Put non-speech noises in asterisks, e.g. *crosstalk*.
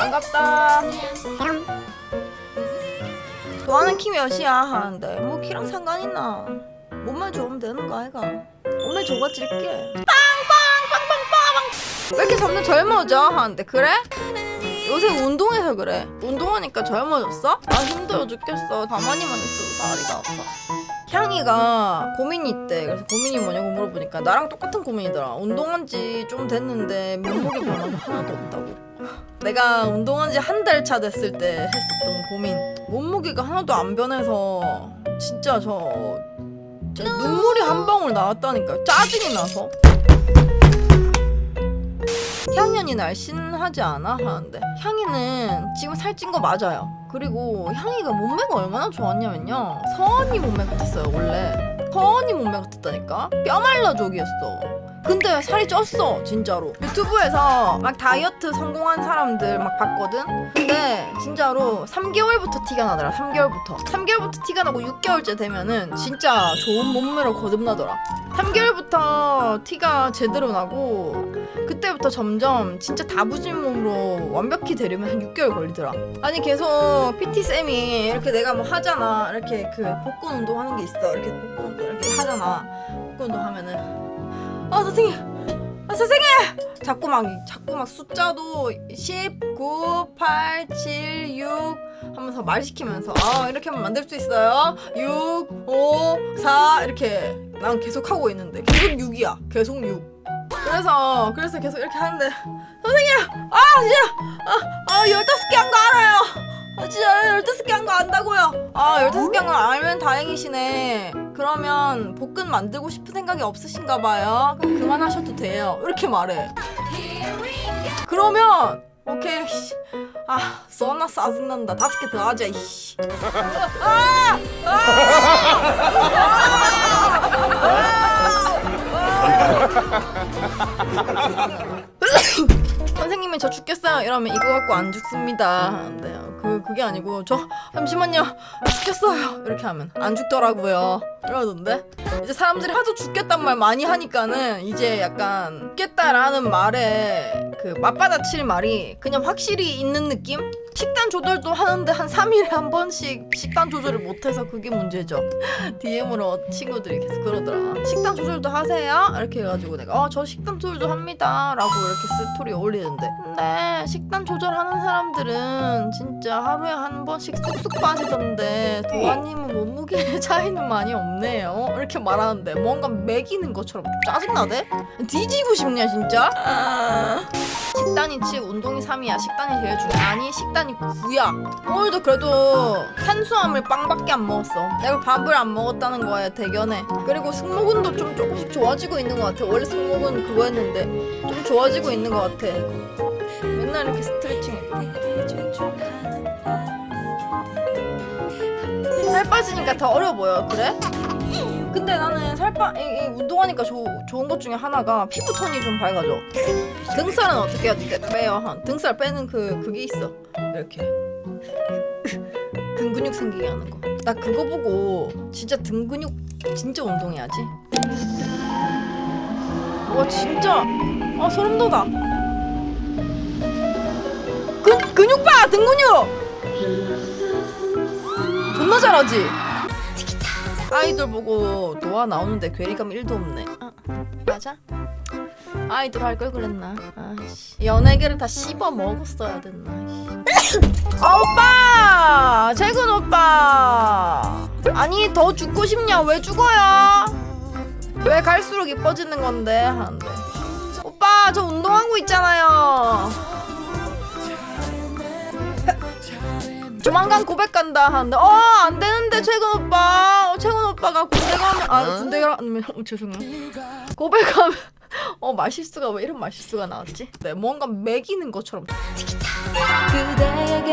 반갑다. 좋아하는 키 몇이야 하는데 뭐 키랑 상관 있나? 몸만 좋으면 되는 거 아이가? 몸매 좋아 질게. 빵빵 빵빵빵. 왜 이렇게 점점 젊어져 하는데 그래? 요새 운동해서 그래. 운동하니까 젊어졌어? 나 힘들어 죽겠어. 가만히만 있어도 다리가 아파. 향이가 고민이 있대. 그래서 고민이 뭐냐고 물어보니까 나랑 똑같은 고민이더라. 운동한 지 좀 됐는데 몸무게 변화가 하나도 없다고. 내가 운동한 지 한 달 차 됐을 때 했었던 고민. 몸무게가 하나도 안 변해서 진짜 저, 저 눈물이 한 방울 나왔다니까. 짜증이 나서. 향이 언니 날씬하지 않아? 하는데. 향이는 지금 살찐 거 맞아요. 그리고 향이가 몸매가 얼마나 좋았냐면요. 서언니 몸매 같았어요 원래. 서언니 몸매 같았다니까? 뼈말라족이었어 근데 살이 쪘어 진짜로 유튜브에서 막 다이어트 성공한 사람들 막 봤거든 근데 진짜로 3개월부터 티가 나더라 3개월부터 3개월부터 티가 나고 6개월째 되면은 진짜 좋은 몸매로 거듭나더라 3개월부터 티가 제대로 나고 그때부터 점점 진짜 다부진 몸으로 완벽히 되려면 한 6개월 걸리더라. 아니 계속 PT 쌤이 이렇게 내가 뭐 하잖아. 이렇게 그 복근 운동 하는 게 있어. 이렇게 복근 운동 이렇게 하잖아. 복근 운동 하면은 아 선생님, 아 선생님 자꾸 막 자꾸 막 숫자도 10, 9, 8, 7, 6 하면서 말 시키면서 아 이렇게 하면 만들 수 있어요. 6, 5, 4 이렇게 난 계속 하고 있는데 계속 6이야. 계속 6. 그래서 그래서 계속 이렇게 하는데 선생님 아 진짜 아아 열다섯 개한 거 알아요 아 진짜 열다섯 개한 거 안다고요? 아 열다섯 개한 거 알면 다행이시네. 그러면 복근 만들고 싶은 생각이 없으신가 봐요. 그럼 그만하셔도 돼요. 이렇게 말해. 그러면 오케이. 씨. 아 쏘나 짜증난다. 다섯 개 더 하자 이씨. 아! *laughs* *laughs* *laughs* 선생님이 저 죽겠어요. 이러면 이거 갖고 안 죽습니다. 하는데요. 그 그게 아니고 저 잠시만요. 죽겠어요. 이렇게 하면 안 죽더라고요. 이러던데? 이제 사람들이 하도 죽겠단 말 많이 하니까는 이제 약간 죽겠다라는 말에 그 맞받아칠 말이 그냥 확실히 있는 느낌 식단 조절도 하는데 한 3일에 한 번씩 식단 조절을 못해서 그게 문제죠 *laughs* DM으로 친구들이 계속 그러더라. 식단 조절도 하세요? 이렇게 해가지고 내가 어 저 식단 조절도 합니다. 라고 이렇게 스토리 올리는데 근데 식단 조절하는 사람들은 진짜 하루에 한 번씩 쑥쑥 빠지던데 도아님은 몸무게 차이는 많이 없네요. 이렇게 말하는데 뭔가 매기는 것처럼 짜증나대? 뒤지고 싶냐 진짜? 아... 식단이 7, 운동이 3이야. 식단이 제일 중요해. 아니, 식단이 9야. 오늘도 그래도 탄수화물 빵밖에 안 먹었어. 내가 밥을 안 먹었다는 거에 대견해. 그리고 승모근도 좀 조금씩 좋아지고 있는 것 같아. 원래 승모근 그거였는데 좀 좋아지고 있는 것 같아. 맨날 이렇게 스트레칭 해줘. 살 빠지니까 더 어려 보여. 그래? 근데 나는 살빠 운동하니까 조, 좋은 것 중에 하나가 피부 톤이 좀 밝아져. 등살은 어떻게 어떻게 빼요? 한 등살 빼는 그 그게 있어. 이렇게 *laughs* 등 근육 생기게 하는 거. 나 그거 보고 진짜 등 근육 진짜 운동해야지. 와 진짜 아 소름 돋아. 근 근육 봐, 등 근육. 잘하지. 아이돌 보고 노아 나오는데 괴리감 1도 없네. 아, 맞아? 아이돌 할 걸 그랬나? 아씨 연예계를 다 씹어 먹었어야 됐나? 씨. 아 *laughs* 오빠, 재근 오빠. 아니 더 죽고 싶냐? 왜 죽어요? 왜 갈수록 이뻐지는 건데? 하는데. 오빠 저 운동하고 있잖아요. 조만간 고백 간다 하는데 어안 되는데 최근 오빠. 어, 최근 오빠가 군대 가면 아 군대 가면 어, 죄송해요. 고백하면 어 말실수가 왜 이런 말실수가 나왔지? 네 뭔가 매기는 것처럼. 그대에게